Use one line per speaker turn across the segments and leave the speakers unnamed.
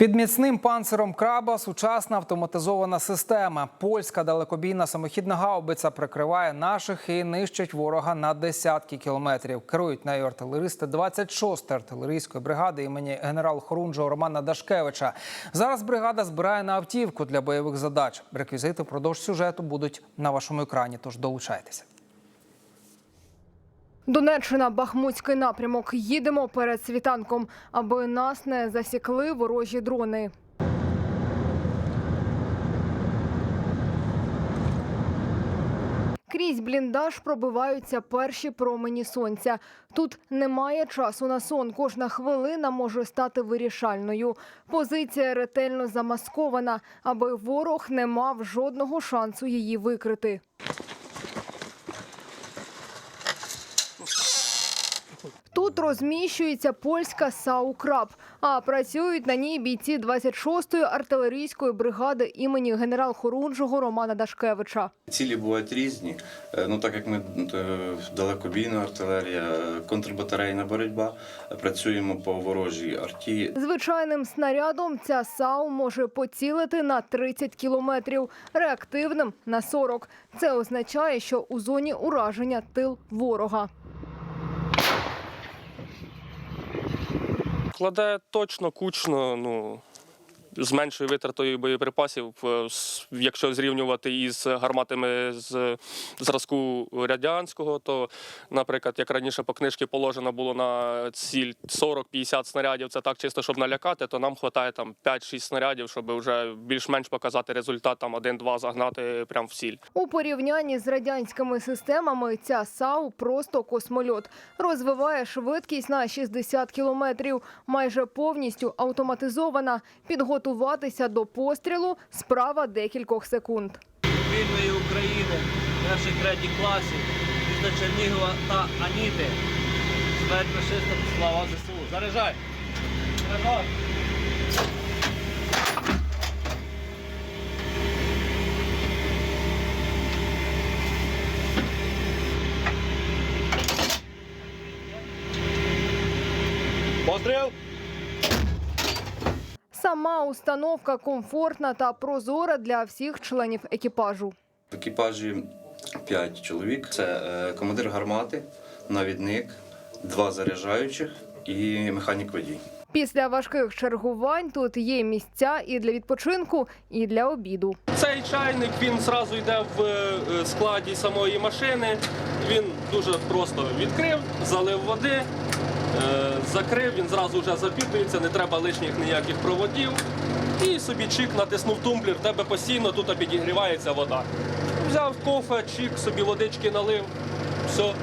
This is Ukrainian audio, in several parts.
Під міцним панциром краба сучасна автоматизована система. Польська далекобійна самохідна гаубиця прикриває наших і нищить ворога на десятки кілометрів. Керують нею артилеристи 26-ї артилерійської бригади імені генерал-хорунжого Романа Дашкевича. Зараз бригада збирає на автівку для бойових задач. Реквізити впродовж сюжету будуть на вашому екрані. Тож долучайтеся.
Донеччина, Бахмутський напрямок. Їдемо перед світанком, аби нас не засікли ворожі дрони. Крізь бліндаж пробиваються перші промені сонця. Тут немає часу на сон. Кожна хвилина може стати вирішальною. Позиція ретельно замаскована, аби ворог не мав жодного шансу її викрити. Тут розміщується польська САУ «Краб», а працюють на ній бійці 26-ї артилерійської бригади імені генерал-хорунжого Романа Дашкевича.
Цілі бувають різні. Е, Ну так як ми е, далекобійна артилерія, е, контрбатарейна боротьба, працюємо по ворожій арті.
Звичайним снарядом ця САУ може поцілити на 30 кілометрів, реактивним – на 40. Це означає, що у зоні ураження тил ворога.
Кладе точно, кучно, ну. З меншою витратою боєприпасів, е, якщо зрівнювати із гарматами з зразку радянського, то, наприклад, як раніше по книжці положено було на ціль 40-50 снарядів, це так чисто, щоб налякати, то нам вистачає там 5-6 снарядів, щоб вже більш-менш показати результат, там 1-2 загнати прямо в ціль.
У порівнянні з радянськими системами ця САУ просто космольот. Розвиває швидкість на 60 кілометрів, майже повністю автоматизована. Підготуватися до пострілу – справа декількох секунд.
вільної України перших третіх класів міста Чернігова та Аніти. Смерть фашистам, слава ЗСУ. Заряджай! Заряджай! Постріл!
Сама установка комфортна та прозора для всіх членів екіпажу.
В екіпажі 5 чоловік. Це е, командир гармати, навідник, два заряджаючих і механік водій.
Після важких чергувань тут є місця і для відпочинку, і для обіду.
Цей чайник він зразу йде в е, складі самої машини. Він дуже просто відкрив, залив води, закрив, він зразу вже запітується, не треба лишніх ніяких проводів. І собі чик натиснув тумблер, в тебе постійно тут підігрівається вода. Взяв кофе, чик, собі водички налив, все,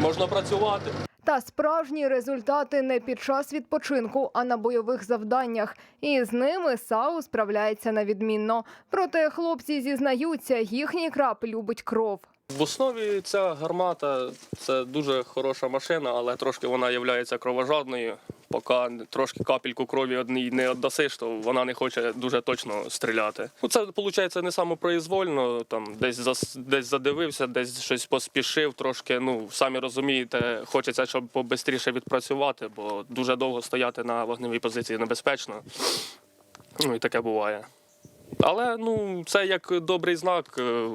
можна працювати.
Та справжні результати не під час відпочинку, а на бойових завданнях. І з ними САУ справляється на відмінно. Проте хлопці зізнаються, їхній крап любить кров.
В основі ця гармата це дуже хороша машина, але трошки вона є кровожадною. Поки трошки капельку крові одній не віддасиш, то вона не хоче дуже точно стріляти. Ну, це виходить не самопроізвольно, там десь зас, десь задивився, десь щось поспішив, трошки. Ну самі розумієте, хочеться, щоб побистріше відпрацювати, бо дуже довго стояти на вогневій позиції небезпечно. Ну і таке буває. Але ну це як добрий знак. е,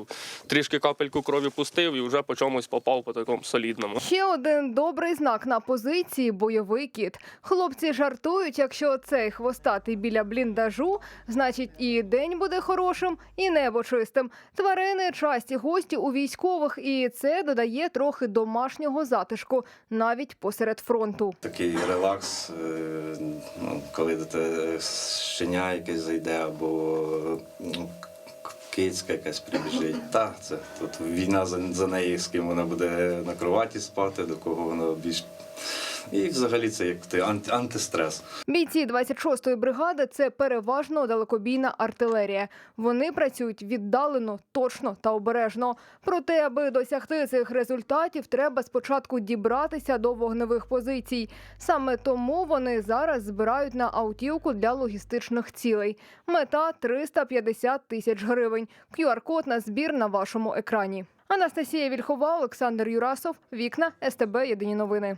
Трішки капельку крові пустив і вже по чомусь попав по такому солідному.
Ще один добрий знак на позиції бойовий кіт. Хлопці жартують, якщо цей хвостатий біля бліндажу, значить і день буде хорошим, і небо чистим. Тварини часті гості у військових, і це додає трохи домашнього затишку навіть посеред фронту.
Такий релакс, е, ну, коли до щеня якесь зайде або кицька якась прибіжить. Та, це тут війна за, за неї, з ким вона буде на кроваті спати, до кого вона більш І взагалі це як ти анти- антистрес.
Бійці 26-ї бригади це переважно далекобійна артилерія. Вони працюють віддалено, точно та обережно. Проте, аби досягти цих результатів, треба спочатку дібратися до вогневих позицій. Саме тому вони зараз збирають на автівку для логістичних цілей. Мета 350 тисяч гривень. QR-код на збір на вашому екрані. Анастасія Вільхова, Олександр Юрасов, Вікна, СТБ. Єдині новини.